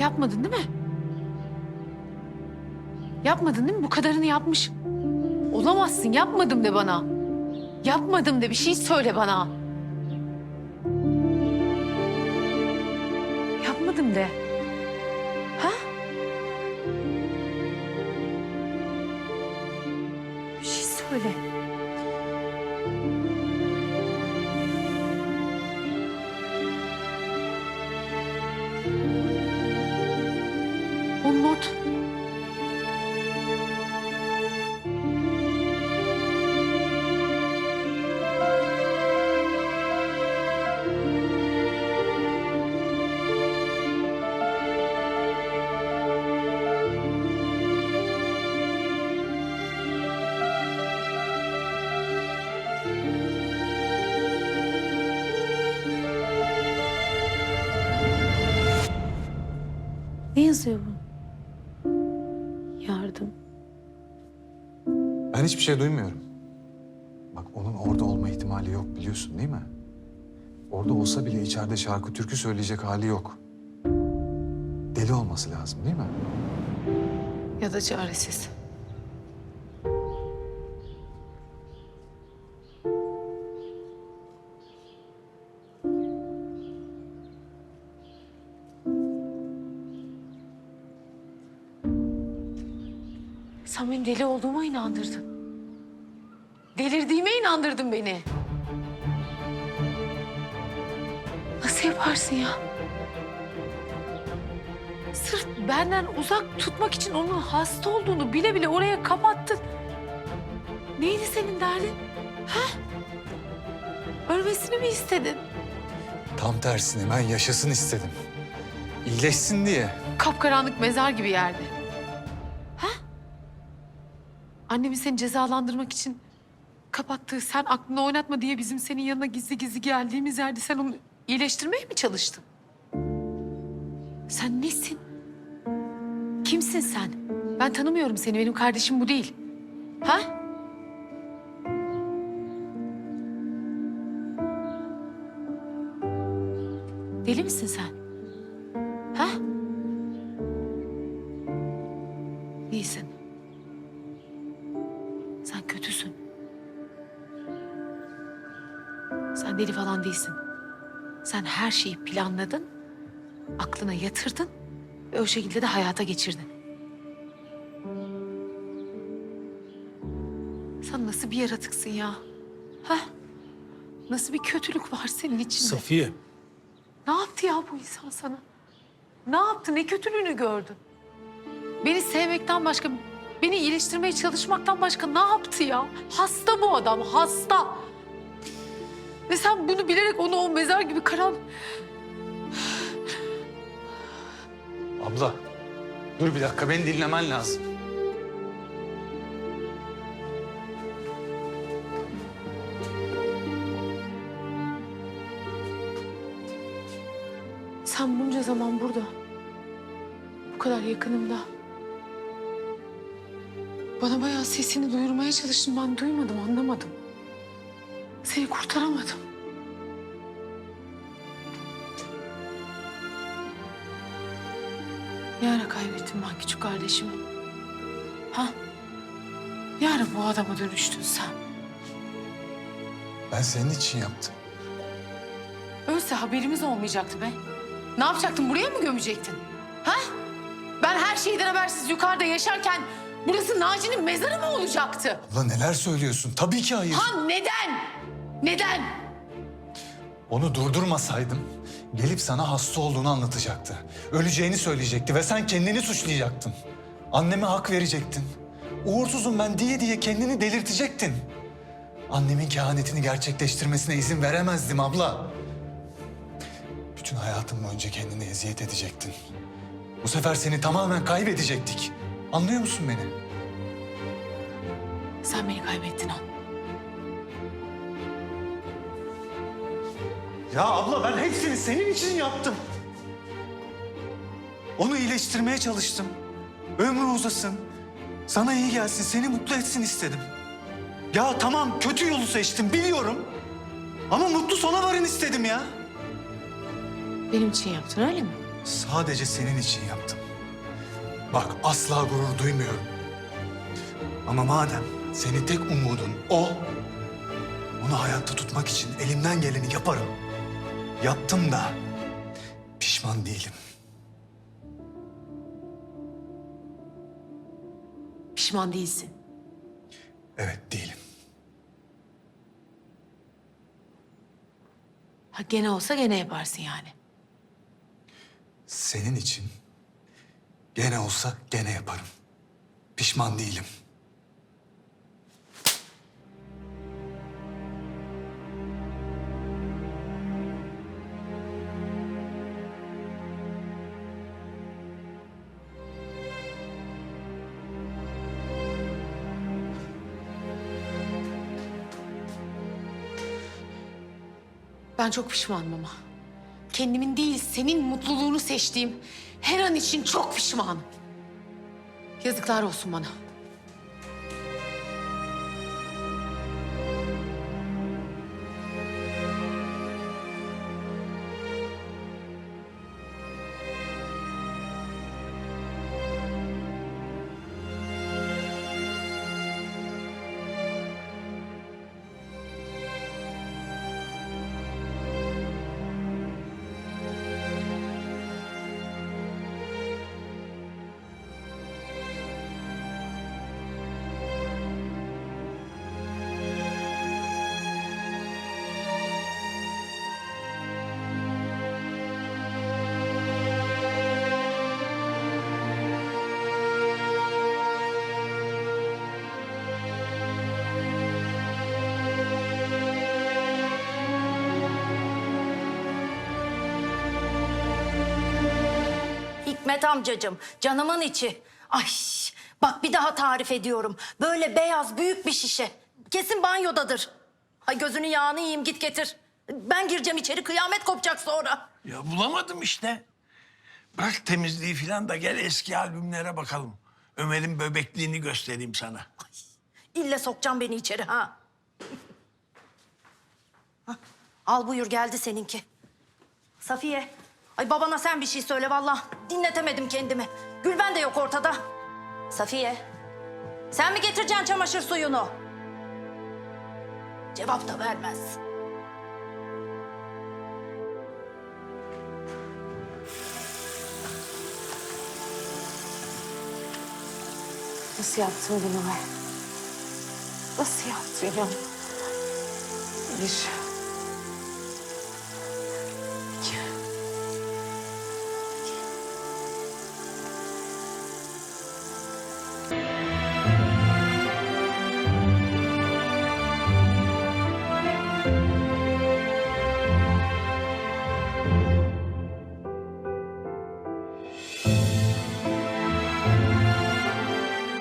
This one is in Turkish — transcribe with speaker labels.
Speaker 1: Yapmadın değil mi? Yapmadın değil mi? Bu kadarını yapmış. Olamazsın. Yapmadım de bana. Yapmadım de bir şey söyle bana. Yapmadım de. Ne yazıyor bu? Yardım.
Speaker 2: Ben hiçbir şey duymuyorum. Bak onun orada olma ihtimali yok biliyorsun değil mi? Orada olsa bile içeride şarkı türkü söyleyecek hali yok. Deli olması lazım değil mi?
Speaker 1: Ya da çaresiz. Sen benim deli olduğuma inandırdın. Delirdiğime inandırdın beni. Nasıl yaparsın ya? Sırf benden uzak tutmak için onun hasta olduğunu bile bile oraya kapattın. Neydi senin derdin? Ha? Ölmesini mi istedin?
Speaker 2: Tam tersine ben yaşasın istedim. İyileşsin diye.
Speaker 1: Kapkaranlık mezar gibi yerde. Annemin seni cezalandırmak için kapattığı, sen aklını oynatma diye bizim senin yanına gizli gizli geldiğimiz yerde sen onu iyileştirmeye mi çalıştın? Sen nesin? Kimsin sen? Ben tanımıyorum seni, benim kardeşim bu değil. Ha? Deli misin sen? Ha? Değilsin. Sen deli falan değilsin. Sen her şeyi planladın, aklına yatırdın ve o şekilde de hayata geçirdin. Sen nasıl bir yaratıksın ya? Ha? Nasıl bir kötülük var senin içinde?
Speaker 3: Safiye.
Speaker 1: Ne yaptı ya bu insan sana? Ne yaptı? Ne kötülüğünü gördün? Beni sevmekten başka, beni iyileştirmeye çalışmaktan başka ne yaptı ya? Hasta bu adam, hasta. Ve sen bunu bilerek onu o mezar gibi karan...
Speaker 3: Abla. Dur bir dakika beni dinlemen lazım.
Speaker 1: Sen bunca zaman burada. Bu kadar yakınımda. Bana bayağı sesini duyurmaya çalıştın. Ben duymadım, anlamadım. Seni kurtaramadım. Ne ara kaybettim ben küçük kardeşimi? Ha? Ne ara bu adama dönüştün sen?
Speaker 2: Ben senin için yaptım.
Speaker 1: Ölse haberimiz olmayacaktı be. Ne yapacaktın? Buraya mı gömecektin? Ha? Ben her şeyden habersiz yukarıda yaşarken burası Naci'nin mezarı mı olacaktı?
Speaker 2: Abla neler söylüyorsun? Tabii ki hayır.
Speaker 1: Ha neden? Neden?
Speaker 2: Onu durdurmasaydım gelip sana hasta olduğunu anlatacaktı. Öleceğini söyleyecekti ve sen kendini suçlayacaktın. Anneme hak verecektin. Uğursuzum ben diye diye kendini delirtecektin. Annemin kehanetini gerçekleştirmesine izin veremezdim abla. Bütün hayatım boyunca kendini eziyet edecektin. Bu sefer seni tamamen kaybedecektik. Anlıyor musun beni?
Speaker 1: Sen beni kaybettin Han.
Speaker 3: Ya abla ben hepsini senin için yaptım. Onu iyileştirmeye çalıştım. Ömrü uzasın. Sana iyi gelsin, seni mutlu etsin istedim. Ya tamam kötü yolu seçtim biliyorum. Ama mutlu sona varın istedim ya.
Speaker 1: Benim için yaptın öyle mi?
Speaker 2: Sadece senin için yaptım. Bak asla gurur duymuyorum. Ama madem senin tek umudun o, onu hayatta tutmak için elimden geleni yaparım. Yaptım da pişman değilim.
Speaker 1: Pişman değilsin.
Speaker 2: Evet değilim.
Speaker 1: Ha gene olsa gene yaparsın yani.
Speaker 2: Senin için gene olsa gene yaparım. Pişman değilim.
Speaker 1: Ben çok pişmanım ama. Kendimin değil, senin mutluluğunu seçtiğim her an için çok pişmanım. Yazıklar olsun bana.
Speaker 4: Hikmet amcacığım, canımın içi. Ay bak bir daha tarif ediyorum. Böyle beyaz büyük bir şişe. Kesin banyodadır. Ay gözünün yağını yiyeyim git getir. Ben gireceğim içeri kıyamet kopacak sonra.
Speaker 5: Ya bulamadım işte. Bırak temizliği falan da gel eski albümlere bakalım. Ömer'in böbekliğini göstereyim sana.
Speaker 4: İlle sokacağım beni içeri ha. Al buyur geldi seninki. Safiye. Ay babana sen bir şey söyle vallahi. Dinletemedim kendimi. Gülben de yok ortada. Safiye. Sen mi getireceksin çamaşır suyunu? Cevap da vermez.
Speaker 1: Nasıl yaptın bunu be? Nasıl yaptın ya? Bir